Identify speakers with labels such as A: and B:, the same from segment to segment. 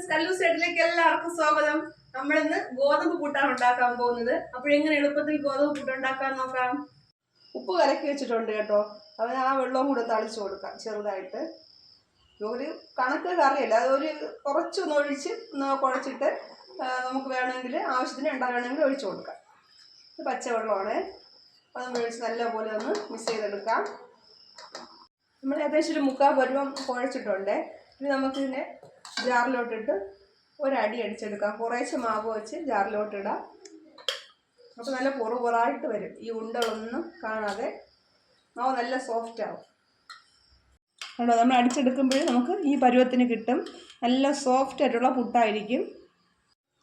A: Friends Kallur സൈഡിലേക്ക് എല്ലാവർക്കും സ്വാഗതം. നമ്മൾ ഇന്ന് ഗോതമ്പ് കൂട്ടാണ് ഉണ്ടാക്കാൻ പോകുന്നത്. അപ്പോൾ എങ്ങനെ എളുപ്പത്തിൽ ഗോതമ്പ് കൂട്ട് ഉണ്ടാക്കാൻ നോക്കാം? ഉപ്പ് കലക്കി വെച്ചിട്ടുണ്ട് കേട്ടോ. അവൻ ആ വെള്ളവും കൂടെ തളിച്ചു കൊടുക്കാം ചെറുതായിട്ട്. ഒരു കണക്ക് കറിയല്ല അതൊരു കുറച്ചൊന്ന് ഒഴിച്ച് കുഴച്ചിട്ട് നമുക്ക് വേണമെങ്കിൽ ആവശ്യത്തിന് ഉണ്ടാകണമെങ്കിൽ ഒഴിച്ചു കൊടുക്കാം. ഇത് പച്ചവെള്ളമാണ്. അത് ഒഴിച്ച് നല്ലപോലെ ഒന്ന് മിക്സ് ചെയ്തെടുക്കാം. നമ്മൾ ഏകദേശം ഒരു മുക്കാൽ പരുവം കുഴച്ചിട്ടുണ്ട്. ഇനി നമുക്കിതിനെ ജാറിലോട്ടിട്ട് ഒരടി അടിച്ചെടുക്കാം. കുറേശ്ശെ മാവ് വെച്ച് ജാറിലോട്ടിടാം. അപ്പോൾ നല്ല പുറ പുറായിട്ട് വരും. ഈ ഉണ്ടകളൊന്നും കാണാതെ മാവ് നല്ല സോഫ്റ്റ് ആവും. കണ്ടോ നമ്മൾ അടിച്ചെടുക്കുമ്പോൾ നമുക്ക് ഈ പരുവത്തിന് കിട്ടും. നല്ല സോഫ്റ്റ് ആയിട്ടുള്ള പുട്ടായിരിക്കും.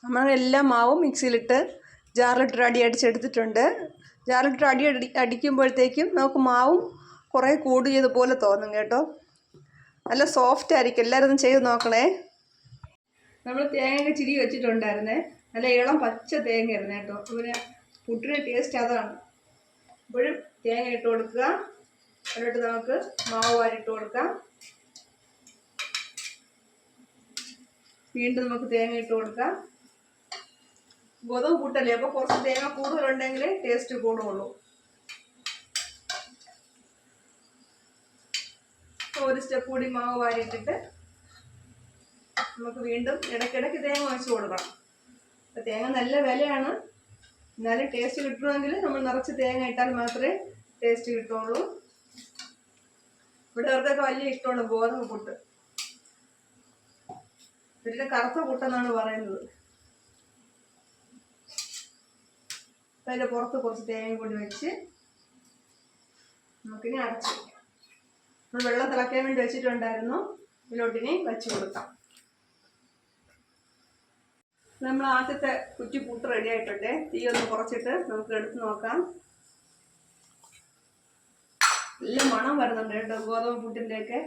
A: നമ്മൾ എല്ലാ മാവും മിക്സിയിലിട്ട് ജാറിലിട്ട് അടി അടിച്ചെടുത്തിട്ടുണ്ട്. ജാറിലിട്ട് അടി അടി അടിക്കുമ്പോഴത്തേക്കും നമുക്ക് മാവും കുറേ കൂടിയതുപോലെ തോന്നും കേട്ടോ. നല്ല സോഫ്റ്റ് ആയിരിക്കും. എല്ലാവരും ചെയ്ത് നോക്കണേ. നമ്മൾ തേങ്ങ ചിരി വെച്ചിട്ടുണ്ടായിരുന്നേ. നല്ല ഇളം പച്ച തേങ്ങ ആയിരുന്നു കേട്ടോ പിന്നെ പുട്ടിന്റെ ടേസ്റ്റ് അതാണ്. ഇപ്പോഴും തേങ്ങ ഇട്ട് കൊടുക്കുക. എന്നിട്ട് നമുക്ക് മാവ് വാരിട്ട് കൊടുക്കാം. വീണ്ടും നമുക്ക് തേങ്ങ ഇട്ട് കൊടുക്കാം. ഗോതമ്പ് പുട്ടല്ലേ? അപ്പോൾ കുറച്ച് തേങ്ങ കൂടുതലുണ്ടെങ്കിൽ ടേസ്റ്റ് കൂടുള്ളൂ. ഒരു സ്റ്റെപ്പ് കൂടി മാവ് വാരിയിട്ടിട്ട് നമുക്ക് വീണ്ടും ഇടയ്ക്കിടയ്ക്ക് തേങ്ങ ഒഴിച്ച് കൊടുക്കണം. അപ്പോൾ തേങ്ങ നല്ല വിലയാണ്. എന്നാലും ടേസ്റ്റ് കിട്ടണമെങ്കിൽ നമ്മൾ നിറച്ച് തേങ്ങ ഇട്ടാൽ മാത്രമേ ടേസ്റ്റ് കിട്ടുള്ളൂ. ഇവിടെ അവർക്കൊക്കെ വലിയ ഇഷ്ടമാണ് ഗോതമ്പ് പുട്ട്. ഇതിന്റെ കറുത്ത പുട്ടെന്നാണ് പറയുന്നത്. അപ്പം അതിന്റെ പുറത്ത് കുറച്ച് തേങ്ങ കൂടി വെച്ച് നമുക്കിനി അടച്ചു വെള്ളം തിളക്കാൻ വേണ്ടി വെച്ചിട്ടുണ്ടായിരുന്നു. ഇതിലോട്ടിനി വെച്ച് കൊടുക്കാം. നമ്മൾ ആദ്യത്തെ കുറ്റി പുട്ട് റെഡി ആയിട്ടുണ്ട്. തീ ഒന്ന് കുറച്ചിട്ട് നമുക്ക് എടുത്ത് നോക്കാം. നല്ല മണം വരുന്നുണ്ട് കേട്ടോ ഗോതമ്പ് പുട്ടിന്റെയൊക്കെ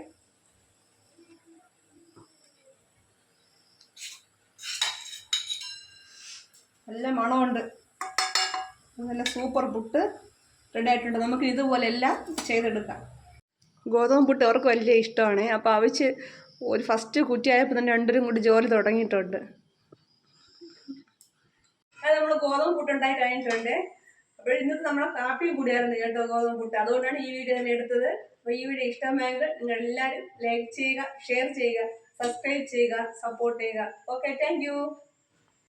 A: നല്ല മണമുണ്ട്. നല്ല സൂപ്പർ പുട്ട് റെഡി ആയിട്ടുണ്ട്. നമുക്ക് ഇതുപോലെ എല്ലാം ചെയ്തെടുക്കാം. ഗോതമ്പ് പുട്ട് അവർക്ക് വലിയ ഇഷ്ടമാണ്. അപ്പോൾ അവിച്ച് ഒരു ഫസ്റ്റ് കുറ്റിയായപ്പോൾ തന്നെ രണ്ടുപേരും കൂടി ജോലി തുടങ്ങിയിട്ടുണ്ട്. ഗോതമ്പ് പുട്ടുണ്ടായി കഴിഞ്ഞിട്ടുണ്ട് അപ്പോൾ ഇന്നത്തെ നമ്മളെ കാപ്പിയും കൂടിയായിരുന്നു കേട്ടോ ഗോതമ്പ് പുട്ട്. അതുകൊണ്ടാണ് ഈ വീഡിയോ തന്നെ എടുത്തത്. അപ്പോൾ ഈ വീഡിയോ ഇഷ്ടമായെങ്കിൽ നിങ്ങൾ എല്ലാവരും ലൈക്ക് ചെയ്യുക ഷെയർ ചെയ്യുക സബ്സ്ക്രൈബ് ചെയ്യുക സപ്പോർട്ട് ചെയ്യുക. Okay thank